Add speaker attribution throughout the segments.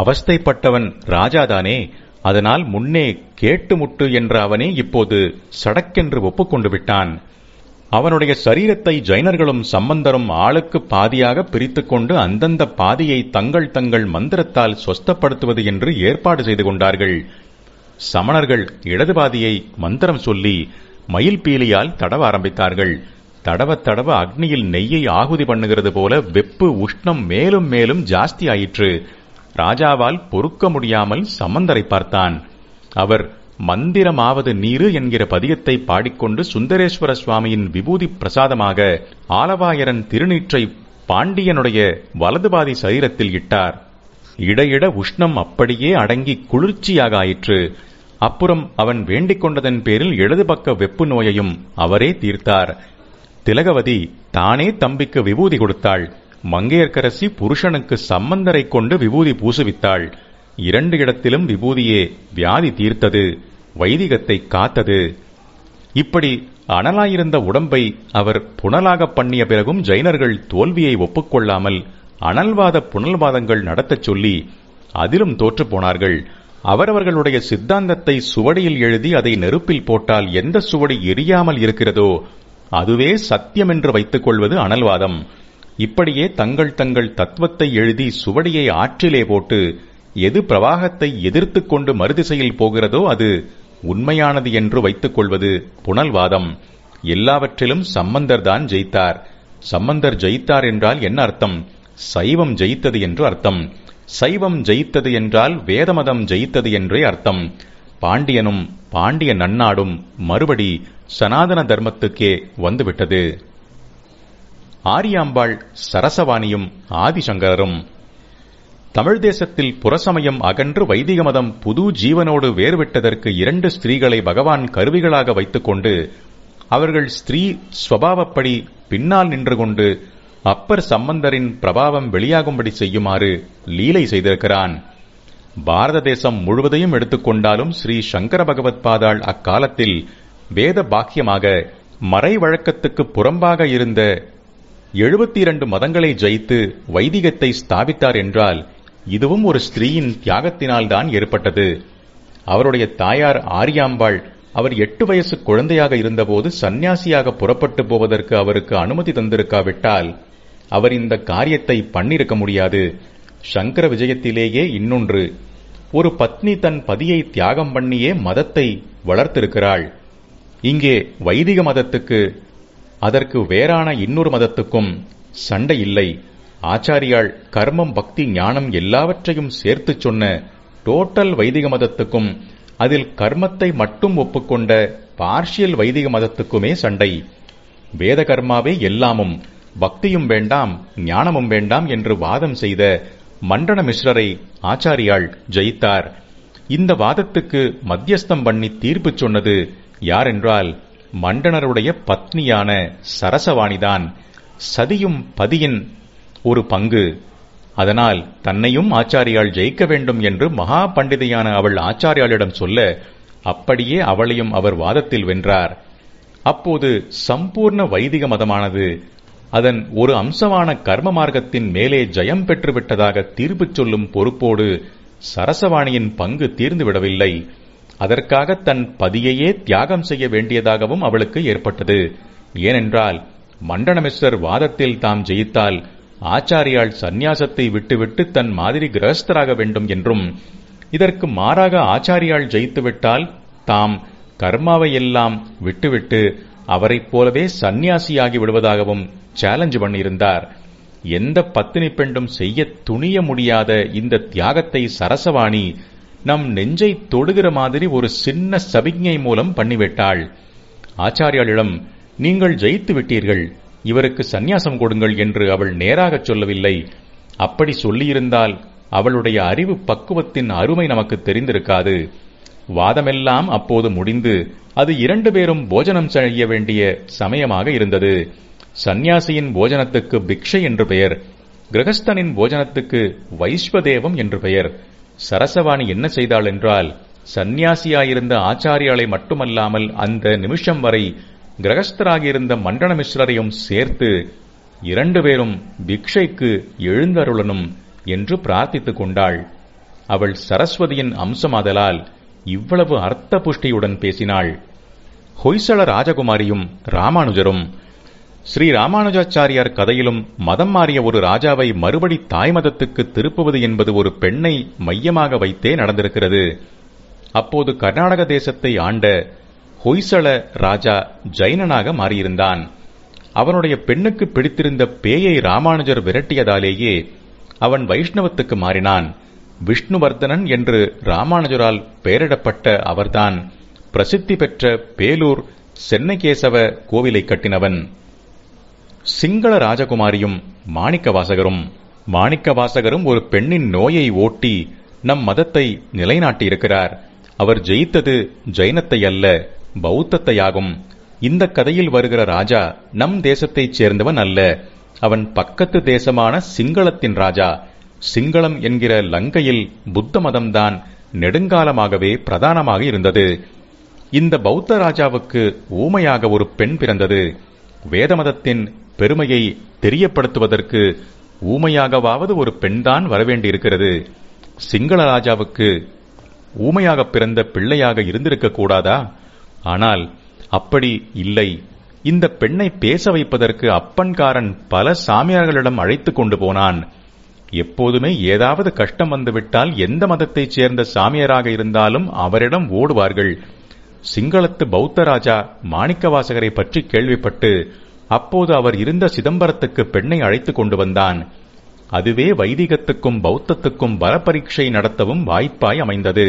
Speaker 1: அவஸ்தைப்பட்டவன் ராஜாதானே அதனால் முன்னே கேட்டு முட்டு என்ற அவனே இப்போது சடக்கென்று ஒப்புக்கொண்டு விட்டான். அவனுடைய சரீரத்தை ஜைனர்களும் சம்பந்தரும் ஆளுக்கு பாதியாக பிரித்துக்கொண்டு அந்தந்த பாதியை தங்கள் தங்கள் மந்திரத்தால் சொஸ்தப்படுத்துவது என்று ஏற்பாடு செய்து கொண்டார்கள். சமணர்கள் இடது பாதியை மந்திரம் சொல்லி மயில் பீலியால் தடவ ஆரம்பித்தார்கள். தடவ தடவ அக்னியில் நெய்யை ஆகுதி பண்ணுகிறது போல வெப்பு உஷ்ணம் மேலும் மேலும் ஜாஸ்தி ஆயிற்று ராஜாவால் பொறுக்க முடியாமல் சம்பந்தரை பார்த்தான். அவர் மந்திரமாவது நீரு என்கிற பதியத்தை பாடிக்கொண்டு சுந்தரேஸ்வர சுவாமியின் விபூதி பிரசாதமாக ஆலவாயரன் திருநீற்றை பாண்டியனுடைய வலதுபாதி சரீரத்தில் இட்டார். இடையிட உஷ்ணம் அப்படியே அடங்கி குளிர்ச்சியாக ஆயிற்று. அப்புறம் அவன் வேண்டிக் கொண்டதன் பேரில் இடது பக்க வெப்பு நோயையும் அவரே தீர்த்தார். திலகவதி தானே தம்பிக்கு விபூதி கொடுத்தாள். மங்கையர்க்கரசி புருஷனுக்கு சம்பந்தரை கொண்டு விபூதி பூசுவித்தாள். இரண்டு இடத்திலும் விபூதியே வியாதி தீர்த்தது வைதிகத்தை காத்தது. இப்படி அனலாயிருந்த உடம்பை அவர் புனலாக பண்ணிய பிறகும் ஜைனர்கள் தோல்வியை ஒப்புக்கொள்ளாமல் அனல்வாத புனல்வாதங்கள் நடத்தச் சொல்லி அதிலும் தோற்றுப்போனார்கள் அவரவர்களுடைய சித்தாந்தத்தை சுவடியில் எழுதி அதை நெருப்பில் போட்டால் எந்த சுவடி எரியாமல் இருக்கிறதோ அதுவே சத்தியம் என்று வைத்துக் கொள்வது அனல்வாதம். இப்படியே தங்கள் தங்கள் தத்துவத்தை எழுதி சுவடியை ஆற்றிலே போட்டு எது பிரவாகத்தை எதிர்த்துக் கொண்டு மறுதிசையில் போகிறதோ அது உண்மையானது என்று வைத்துக் கொள்வது புனல்வாதம். எல்லாவற்றிலும் சம்பந்தர் தான் ஜெயித்தார். சம்பந்தர் ஜெயித்தார் என்றால் என்ன அர்த்தம்? சைவம் ஜெயித்தது என்று அர்த்தம். சைவம் ஜெயித்தது என்றால் வேதமதம் ஜெயித்தது என்றே அர்த்தம். பாண்டியனும் பாண்டிய நன்னாடும் மறுபடி சனாதன தர்மத்துக்கே வந்துவிட்டது. ஆரியாம்பாள் சரசவாணியும் ஆதிசங்கரரும். தமிழ் தேசத்தில் புறசமயம் அகன்று வைதிக மதம் புது ஜீவனோடு வேறுவிட்டதற்கு இரண்டு ஸ்திரீகளை பகவான் கருவிகளாக வைத்துக்கொண்டு அவர்கள் ஸ்திரீ ஸ்வபாவப்படி பின்னால் நின்று கொண்டு அப்பர் சம்பந்தரின் பிரபாவம் வெளியாகும்படி செய்யுமாறு லீலை செய்திருக்கிறான். பாரத தேசம் முழுவதையும் எடுத்துக்கொண்டாலும் ஸ்ரீ சங்கர பகவத் பாதாள் அக்காலத்தில் வேத பாக்கியமாக மறை வழக்கத்துக்கு புறம்பாக இருந்த எழுபத்தி இரண்டு மதங்களை ஜெயித்து வைதிகத்தை ஸ்தாபித்தார் என்றால் இதுவும் ஒரு ஸ்திரீயின் தியாகத்தினால்தான் ஏற்பட்டது. அவருடைய தாயார் ஆரியாம்பாள் அவர் எட்டு வயசு குழந்தையாக இருந்தபோது சந்நியாசியாக புறப்பட்டு போவதற்கு அவருக்கு அனுமதி தந்திருக்காவிட்டால் அவர் இந்த காரியத்தை பண்ணிருக்க முடியாது. சங்கர விஜயத்திலேயே இன்னொன்று. ஒரு பத்னி தன் பதியை தியாகம் பண்ணியே மதத்தை வளர்த்திருக்கிறாள். இங்கே வைதிக மதத்துக்கு அதற்கு வேறான இன்னொரு மதத்துக்கும் சண்டை இல்லை. ஆச்சாரியாள் கர்மம் பக்தி ஞானம் எல்லாவற்றையும் சேர்த்துச் சொன்ன டோட்டல் வைதிக மதத்துக்கும் அதில் கர்மத்தை மட்டும் ஒப்புக்கொண்ட பார்ஷியல் வைதிக மதத்துக்குமே சண்டை. வேத கர்மாவே எல்லாமும் பக்தியும் வேண்டாம் ஞானமும் வேண்டாம் என்று வாதம் செய்த மண்டன மிஸ்ரரை ஆச்சாரியாள் ஜெயித்தார். இந்த வாதத்துக்கு மத்தியஸ்தம் பண்ணி தீர்ப்பு சொன்னது யாரென்றால் மண்டனருடைய பத்னியான சரசவாணிதான் சதியும் பதியின் ஒரு பங்கு. அதனால் தன்னையும் ஆச்சாரியால் ஜெயிக்க வேண்டும் என்று மகா பண்டிதையான அவள் ஆச்சாரியாளிடம் சொல்ல அப்படியே அவளையும் அவர் வாதத்தில் வென்றார். அப்போது சம்பூர்ண வைதிக மதமானது. அதன் ஒரு அம்சமான கர்ம மார்க்கத்தின் மேலே ஜெயம் பெற்றுவிட்டதாக தீர்ப்பு சொல்லும் பொறுப்போடு சரசவாணியின் பங்கு தீர்ந்துவிடவில்லை. அதற்காக தன் பதியையே தியாகம் செய்ய வேண்டியதாகவும் அவளுக்கு ஏற்பட்டது. ஏனென்றால் மண்டனமிஸ்ரர் வாதத்தில் தாம் ஜெயித்தால் ஆச்சாரியால் சந்நியாசத்தை விட்டுவிட்டு தன் மாதிரி கிரகஸ்தராக வேண்டும் என்றும் இதற்கு மாறாக ஆச்சாரியால் ஜெயித்துவிட்டால் தாம் கர்மாவையெல்லாம் விட்டுவிட்டு அவரைப் போலவே சந்நியாசியாகி விடுவதாகவும் சேலஞ்ச் பண்ணியிருந்தார். எந்த பத்தினி பெண்டும் செய்ய துணிய முடியாத இந்த தியாகத்தை சரசவாணி நம் நெஞ்சை தொடுகிற மாதிரி ஒரு சின்ன சபிக்ஞை மூலம் பண்ணிவிட்டாள். ஆச்சாரியாளிடம் நீங்கள் ஜெயித்து விட்டீர்கள். இவருக்கு சந்நியாசம் கொடுங்கள் என்று அவள் நேராகச் சொல்லவில்லை. அப்படி சொல்லியிருந்தால் அவளுடைய அறிவு பக்குவத்தின் அருமை நமக்கு தெரிந்திருக்காது. வாதமெல்லாம் அப்போது முடிந்து அது இரண்டு பேரும் போஜனம் செய்ய வேண்டிய சமயமாக இருந்தது. சந்நியாசியின் போஜனத்துக்கு பிக்ஷை என்று பெயர் கிரகஸ்தனின் போஜனத்துக்கு வைஸ்வதேவம் என்று பெயர். சரசவாணி என்ன செய்தாள் என்றால் சந்நியாசியாயிருந்த ஆச்சாரியாலை மட்டுமல்லாமல் அந்த நிமிஷம் வரை கிரகஸ்தராகியிருந்த மண்டனமிஸ்ரரையும் சேர்த்து இரண்டு பேரும் பிக்ஷைக்கு எழுந்தருளனும் என்று பிரார்த்தித்துக் கொண்டாள். அவள் சரஸ்வதியின் அம்சமாதலால் இவ்வளவு அர்த்த புஷ்டியுடன் பேசினாள். ஹொய்சள ராஜகுமாரியும் ராமானுஜரும் ஸ்ரீ ராமானுஜாச்சாரியார் கதையிலும் மதம் மாறிய ஒரு ராஜாவை மறுபடி தாய்மதத்துக்கு திருப்புவது என்பது ஒரு பெண்ணை மையமாக வைத்தே நடந்திருக்கிறது. அப்போது கர்நாடக தேசத்தை ஆண்ட ஹொய்சள ராஜா ஜைனனாக மாறியிருந்தான். அவனுடைய பெண்ணுக்கு பிடித்திருந்த பேயை ராமானுஜர் விரட்டியதாலேயே அவன் வைஷ்ணவத்துக்கு மாறினான். விஷ்ணுவர்தனன் என்று ராமானுஜரால் பெயரிடப்பட்ட அவர்தான் பிரசித்தி பெற்ற பேலூர் சென்னகேசவ கோவிலை கட்டினவன். சிங்கள ராஜகுமாரியும் மாணிக்கவாசகரும். மாணிக்கவாசகரும் ஒரு பெண்ணின் நோயை ஓட்டி நம் மதத்தை நிலைநாட்டியிருக்கிறார். அவர் ஜெயித்தது ஜைனத்தை அல்ல பௌத்தத்தையாகும். இந்த கதையில் வருகிற ராஜா நம் தேசத்தைச் சேர்ந்தவன் அல்ல. அவன் பக்கத்து தேசமான சிங்களத்தின் ராஜா. சிங்களம் என்கிற லங்கையில் புத்த மதம்தான் நெடுங்காலமாகவே பிரதானமாக இருந்தது. இந்த பௌத்த ராஜாவுக்கு ஊமையாக ஒரு பெண் பிறந்தது. வேத மதத்தின் பெருமையை தெரியப்படுத்துவதற்கு ஊமையாகவாவது ஒரு பெண்தான் வரவேண்டியிருக்கிறது. சிங்கள ராஜாவுக்கு ஊமையாக பிறந்த பிள்ளையாக இருந்திருக்க கூடாதா? ஆனால் அப்படி இல்லை. இந்த பெண்ணை பேச வைப்பதற்கு அப்பன்காரன் பல சாமியார்களிடம் அழைத்துக் கொண்டு போனான். எப்போதுமே ஏதாவது கஷ்டம் வந்துவிட்டால் எந்த மதத்தைச் சேர்ந்த சாமியாராக இருந்தாலும் அவரிடம் ஓடுவார்கள். சிங்களத்து பௌத்த ராஜா மாணிக்கவாசகரை பற்றி கேள்விப்பட்டு அப்போது அவர் இருந்த சிதம்பரத்துக்கு பெண்ணை அழைத்துக் கொண்டு வந்தான். அதுவே வைதிகத்துக்கும் பௌத்தத்துக்கும் வரப்பரீட்சை நடத்தவும் வாய்ப்பாய் அமைந்தது.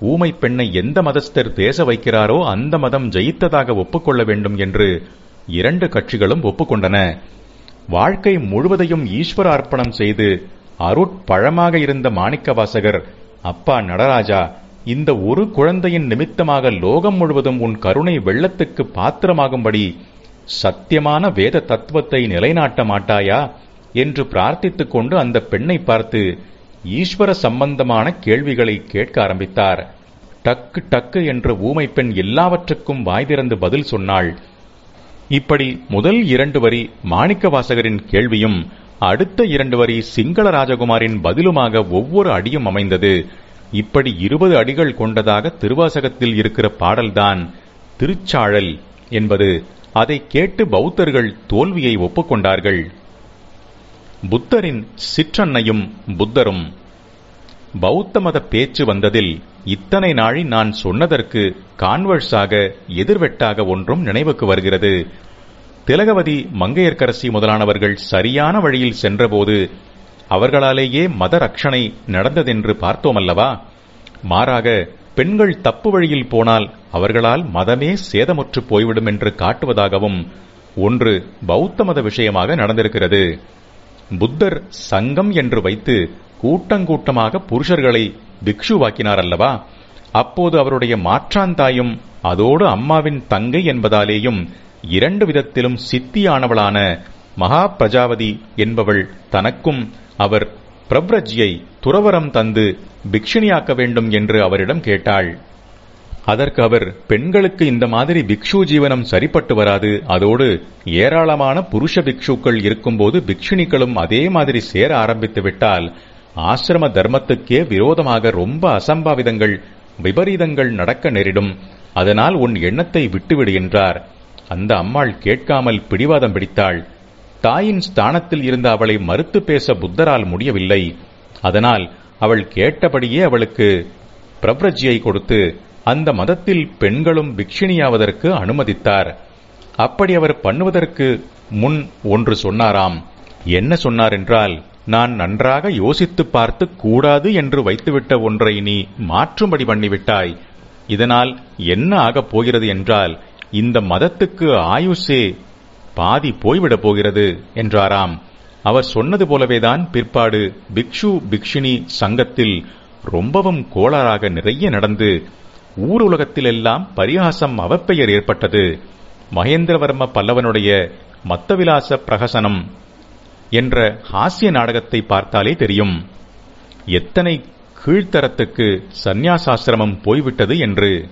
Speaker 1: ஊமை பெண்ணை எந்த மதஸ்தர் பேச வைக்கிறாரோ அந்த மதம் ஜெயித்ததாக ஒப்புக்கொள்ள வேண்டும் என்று இரண்டு கட்சிகளும் ஒப்புக்கொண்டன. வாழ்க்கை முழுவதையும் ஈஸ்வர அர்ப்பணம் செய்து அருட்பழமாக இருந்த மாணிக்கவாசகர் அப்பா நடராஜா இந்த ஒரு குழந்தையின் நிமித்தமாக லோகம் முழுவதும் உன் கருணை வெள்ளத்துக்கு பாத்திரமாகும்படி சத்தியமான வேத தத்துவத்தை நிலைநாட்ட மாட்டாயா என்று பிரார்த்தித்துக் கொண்டு அந்த பெண்ணை பார்த்து ஈஸ்வர சம்பந்தமான கேள்விகளை கேட்க ஆரம்பித்தார். டக்கு டக்கு என்று ஊமை பெண் எல்லாவற்றுக்கும் வாய் திறந்து பதில் சொன்னாள். இப்படி முதல் இரண்டு வரி மாணிக்கவாசகரின் கேள்வியும் அடுத்த இரண்டு வரி சிங்கள ராஜகுமாரின் பதிலுமாக ஒவ்வொரு அடியும் அமைந்தது. இப்படி இருபது அடிகள் கொண்டதாக திருவாசகத்தில் இருக்கிற பாடல்தான் திருச்சாழல் என்பது. அதை கேட்டு பௌத்தர்கள் தோல்வியை ஒப்புக்கொண்டார்கள். புத்தரின் சிற்றன்னையும் புத்தரும். பௌத்த மத பேச்சு வந்ததில் இத்தனை நாழி நான் சொன்னதற்கு கான்வர்ஸாக எதிர்வெட்டாக ஒன்றும் நினைவுக்கு வருகிறது. திலகவதி மங்கையர்க்கரசி முதலானவர்கள் சரியான வழியில் சென்றபோது அவர்களாலேயே மத ரட்சணை நடந்ததென்று பார்த்தோமல்லவா? மாறாக பெண்கள் தப்பு வழியில் போனால் அவர்களால் மதமே சேதமுற்று போய்விடும் என்று காட்டுவதாகவும் ஒன்று பௌத்த மத விஷயமாக நடந்திருக்கிறது. புத்தர் சங்கம் என்று வைத்து கூட்டங்கூட்டமாக புருஷர்களை பிக்ஷுவாக்கினார் அல்லவா? அப்போது அவருடைய மாற்றாந்தாயும் அதோடு அம்மாவின் தங்கை என்பதாலேயும் இரண்டு விதத்திலும் சித்தியானவளான மகா பிரஜாவதி என்பவள் தனக்கும் அவர் பிரவ்ரஜியை துறவரம் தந்து பிக்ஷினியாக்க வேண்டும் என்று அவரிடம் கேட்டாள். அதற்கு அவர் பெண்களுக்கு இந்த மாதிரி பிக்ஷு ஜீவனம் சரிப்பட்டு வராது. அதோடு ஏராளமான புருஷ பிக்ஷுக்கள் இருக்கும்போது பிக்ஷுனிகளும் அதே மாதிரி சேர ஆரம்பித்து விட்டால் ஆசிரம தர்மத்துக்கே விரோதமாக ரொம்ப அசம்பாவிதங்கள் விபரீதங்கள் நடக்க நேரிடும். அதனால் உன் எண்ணத்தை விட்டுவிடு என்றார். அந்த அம்மாள் கேட்காமல் பிடிவாதம் பிடித்தாள். தாயின் ஸ்தானத்தில் இருந்த அவளை மறுத்து பேச புத்தரால் முடியவில்லை. அதனால் அவள் கேட்டபடியே அவளுக்கு பிரவ்ரஜியை கொடுத்து அந்த மதத்தில் பெண்களும் பிக்ஷினியாவதற்கு அனுமதித்தார். அப்படி அவர் பண்ணுவதற்கு முன் ஒன்று சொன்னாராம். என்ன சொன்னார் என்றால் நான் நன்றாக யோசித்து பார்த்து கூடாது என்று வைத்துவிட்ட ஒன்றை நீ மாற்றும்படி பண்ணிவிட்டாய். இதனால் என்ன ஆகப் போகிறது என்றால் இந்த மதத்துக்கு ஆயுஷே பாதி போய்விடப் போகிறது என்றாராம். அவர் சொன்னது போலவேதான் பிற்பாடு பிக்ஷு பிக்ஷினி சங்கத்தில் ரொம்பவும் கோளாறாக நிறைய நடந்து ஊர் உலகத்திலெல்லாம் பரிகாசம் அவப்பெயர் ஏற்பட்டது. மகேந்திரவர்ம பல்லவனுடைய மத்தவிலாச பிரகசனம் என்ற ஹாஸ்ய நாடகத்தை பார்த்தாலே தெரியும். எத்தனை கீழ்த்தரத்துக்கு சந்நியாசாசிரமம் போய்விட்டது என்று.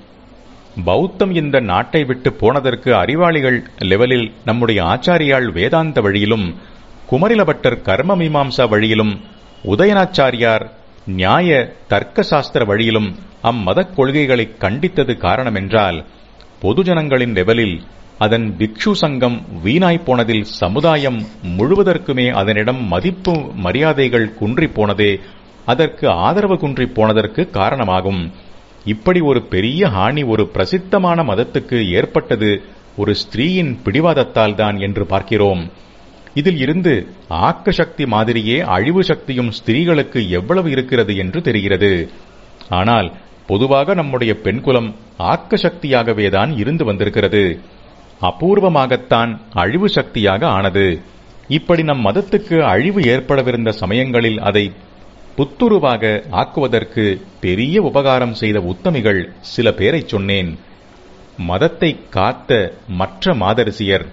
Speaker 1: பௌத்தம் இந்த நாட்டை விட்டு போனதற்கு அறிவாளிகள் லெவலில் நம்முடைய ஆச்சாரியால் வேதாந்த வழியிலும் குமரிலபட்டர் கர்ம மீமாம்சா வழியிலும் உதயனாச்சாரியார் நியாய தர்க்க சாஸ்திர வழியிலும் அம்மதக் கொள்கைகளை கண்டித்தது காரணமென்றால் பொதுஜனங்களின் லெவலில் அதன் பிக்ஷு சங்கம் வீணாய் போனதில் சமுதாயம் முழுவதற்குமே அதனிடம் மதிப்பு மரியாதைகள் குன்றிப் போனதே அதற்கு ஆதரவு குன்றிப் போனதற்கு காரணமாகும். இப்படி ஒரு பெரிய ஹானி ஒரு பிரசித்தமான மதத்துக்கு ஏற்பட்டது ஒரு ஸ்திரீயின் பிடிவாதத்தால் தான் என்று பார்க்கிறோம். இதில் இருந்து ஆக்க சக்தி மாதிரியே அழிவு சக்தியும் ஸ்திரீகளுக்கு எவ்வளவு இருக்கிறது என்று தெரிகிறது. ஆனால் பொதுவாக நம்முடைய பெண்குலம் ஆக்க சக்தியாகவே தான் இருந்து வந்திருக்கிறது. அபூர்வமாகத்தான் அழிவு சக்தியாக ஆனது. இப்படி நம் மதத்துக்கு அழிவு ஏற்படவிருந்த சமயங்களில் அதை புத்துருவாக ஆக்குவதற்கு பெரிய உபகாரம் செய்த உத்தமிகள் சில பேரைச் சொன்னேன். மதத்தை காத்த மற்ற மாதரிசியர்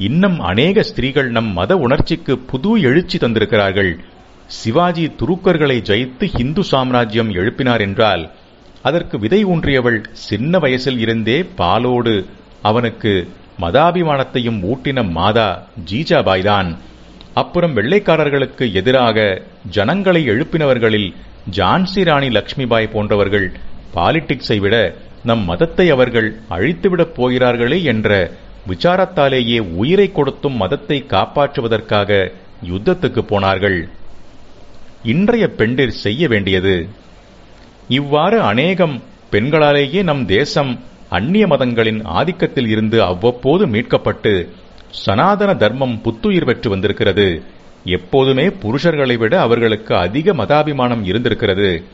Speaker 1: இன்னும் அநேக ஸ்திரீகள் நம் மத உணர்ச்சிக்கு புது எழுச்சி தந்திருக்கிறார்கள். சிவாஜி துருக்கர்களை ஜெயித்து ஹிந்து சாம்ராஜ்யம் எழுப்பினார் என்றால் அதற்கு விதை ஊன்றியவள் சின்ன வயசில் இருந்தே பாலோடு அவனுக்கு மதாபிமானத்தையும் ஊட்டின மாதா ஜீஜாபாய் தான் அப்புறம் வெள்ளைக்காரர்களுக்கு எதிராக ஜனங்களை எழுப்பினவர்களில் ஜான்சி ராணி லக்ஷ்மிபாய் போன்றவர்கள் பாலிடிக்ஸை விட நம் மதத்தை அவர்கள் அழித்துவிடப் போகிறார்களே என்ற விசாரத்தாலேயே உயிரை கொடுத்தும் மதத்தை காப்பாற்றுவதற்காக யுத்தத்துக்கு போனார்கள். இன்றைய பெண்டிர் செய்ய வேண்டியது இவ்வாறு அநேகம் பெண்களாலேயே நம் தேசம் அந்நிய மதங்களின் ஆதிக்கத்தில் இருந்து அவ்வப்போது மீட்கப்பட்டு சனாதன தர்மம் புத்துயிர் பெற்று வந்திருக்கிறது. எப்போதுமே புருஷர்களை விட அவர்களுக்கு அதிக மதாபிமானம் இருந்திருக்கிறது.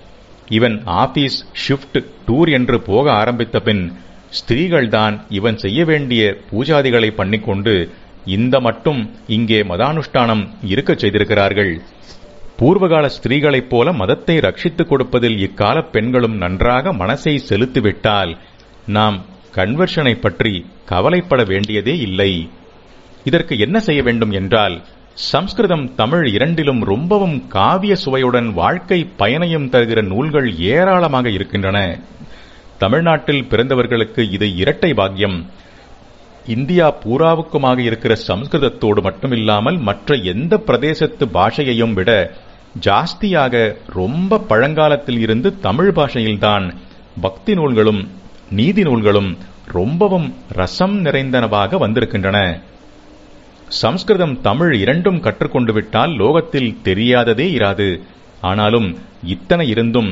Speaker 1: இவன் ஆபீஸ் ஷிஃப்ட் டூர் என்று போக ஆரம்பித்த பின் ஸ்திரீகள்தான் இவன் செய்ய வேண்டிய பூஜாதிகளை பண்ணிக்கொண்டு இந்த மட்டும் இங்கே மதானுஷ்டானம் இருக்கச் செய்திருக்கிறார்கள். பூர்வகால ஸ்திரீகளைப் போல மதத்தை ரட்சித்துக் கொடுப்பதில் இக்கால பெண்களும் நன்றாக மனசை செலுத்திவிட்டால் நாம் கன்வர்ஷனை பற்றி கவலைப்பட வேண்டியதே இல்லை. இதற்கு என்ன செய்ய வேண்டும் என்றால் சம்ஸ்கிருதம் தமிழ் இரண்டிலும் ரொம்பவும் காவிய சுவையுடன் வாழ்க்கை பயனையும் தருகிற நூல்கள் ஏராளமாக இருக்கின்றன. தமிழ்நாட்டில் பிறந்தவர்களுக்கு இது இரட்டை பாக்கியம். இந்தியா பூராவுக்குமாக இருக்கிற சம்ஸ்கிருதத்தோடு மட்டுமில்லாமல் மற்ற எந்த பிரதேசத்து பாஷையையும் விட ஜாஸ்தியாக ரொம்ப பழங்காலத்தில் இருந்து தமிழ் பாஷையில்தான் பக்தி நூல்களும் நீதி நூல்களும் ரொம்பவும் ரசம் நிறைந்தனவாக வந்திருக்கின்றன. சம்ஸ்கிருதம் தமிழ் இரண்டும் கற்றுக்கொண்டு விட்டால் லோகத்தில் தெரியாததே இராது. ஆனாலும் இத்தனை இருந்தும்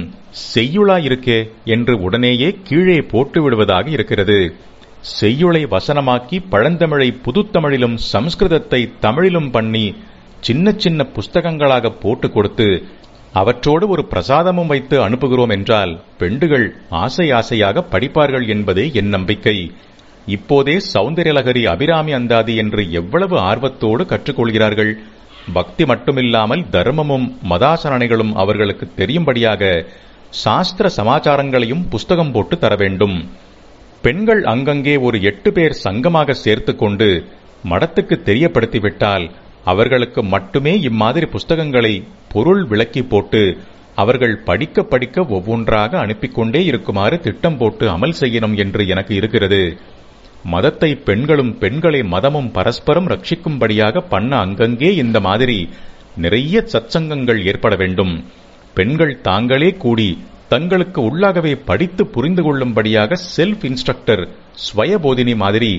Speaker 1: செய்யுளா இருக்கே என்று உடனேயே கீழே போட்டு விடுவதாக இருக்கிறது. செய்யுளை வசனமாக்கி பழந்தமிழை புதுத்தமிழிலும் சம்ஸ்கிருதத்தை தமிழிலும் பண்ணி சின்ன சின்ன புஸ்தகங்களாக போட்டு கொடுத்து அவற்றோடு ஒரு பிரசாதமும் வைத்து அனுப்புகிறோம் என்றால் பெண்டுகள் ஆசை ஆசையாக படிப்பார்கள் என்பதே என் நம்பிக்கை. இப்போதே சௌந்தரியலகரி அபிராமி அந்தாதி என்று எவ்வளவு ஆர்வத்தோடு கற்றுக்கொள்கிறார்கள். பக்தி மட்டுமில்லாமல் தர்மமும் மதாசரணைகளும் அவர்களுக்கு தெரியும்படியாக சாஸ்திர சமாச்சாரங்களையும் புஸ்தகம் போட்டு தர வேண்டும். பெண்கள் அங்கங்கே ஒரு எட்டு பேர் சங்கமாக சேர்த்து கொண்டு மடத்துக்கு தெரியப்படுத்திவிட்டால் அவர்களுக்கு மட்டுமே இம்மாதிரி புஸ்தகங்களை பொருள் விளக்கி போட்டு அவர்கள் படிக்க படிக்க ஒவ்வொன்றாக அனுப்பிக்கொண்டே இருக்குமாறு திட்டம் போட்டு அமல் செய்யணும் என்று எனக்கு இருக்கிறது. மதத்தை பெண்களும் பெண்களை மதமும் பரஸ்பரம் ரட்சிக்கும்படியாக பண்ண அங்கங்கே இந்த மாதிரி நிறைய சச்சங்கங்கள் ஏற்பட வேண்டும். பெண்கள் தாங்களே கூடி தங்களுக்கு உள்ளாகவே படித்து புரிந்து கொள்ளும்படியாக செல்ஃப் இன்ஸ்ட்ரக்டர் ஸ்வயபோதினி மாதிரி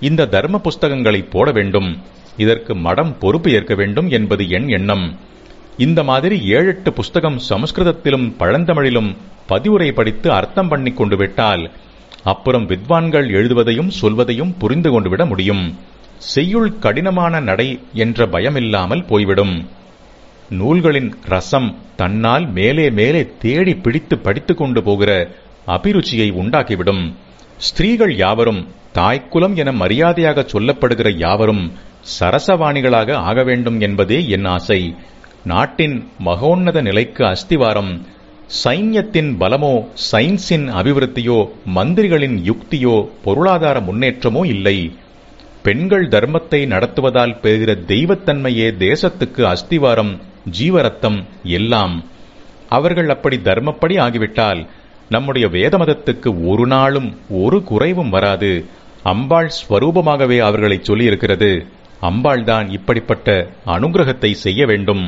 Speaker 1: இந்த தர்ம புஸ்தகங்களை போட வேண்டும். இதற்கு மடம் பொறுப்பு ஏற்க வேண்டும் என்பது என் எண்ணம். இந்த மாதிரி ஏழெட்டு புஸ்தகம் சமஸ்கிருதத்திலும் பழந்தமிழிலும் பதிவுரை படித்து அர்த்தம் பண்ணிக் கொண்டு விட்டால் அப்புறம் வித்வான்கள் எழுதுவதையும் சொல்வதையும் புரிந்து கொண்டு விட முடியும். செய்யுள் கடினமான நடை என்ற பயமில்லாமல் போய்விடும். நூல்களின் ரசம் தன்னால் மேலே மேலே தேடி பிடித்து படித்துக் கொண்டு போகிற அபிருச்சியை உண்டாக்கிவிடும். ஸ்திரீகள் யாவரும் தாய்க்குலம் என மரியாதையாக சொல்லப்படுகிற யாவரும் சரசவாணிகளாக ஆக வேண்டும் என்பதே என் ஆசை. நாட்டின் மகோன்னத நிலைக்கு அஸ்திவாரம். சைன்யத்தின் பலமோ சயின்ஸின் அபிவிருத்தியோ மந்திரிகளின் யுக்தியோ பொருளாதார முன்னேற்றமோ இல்லை. பெண்கள் தர்மத்தை நடத்துவதால் பெறுகிற தெய்வத்தன்மையே தேசத்துக்கு அஸ்திவாரம் ஜீவரத்தம் எல்லாம். அவர்கள் அப்படி தர்மப்படி ஆகிவிட்டால் நம்முடைய வேத மதத்துக்கு ஒரு நாளும் ஒரு குறைவும் வராது. அம்பாள் ஸ்வரூபமாகவே அவர்களை சொல்லியிருக்கிறது. அம்பாள்தான் இப்படிப்பட்ட அனுகிரகத்தை செய்ய வேண்டும்.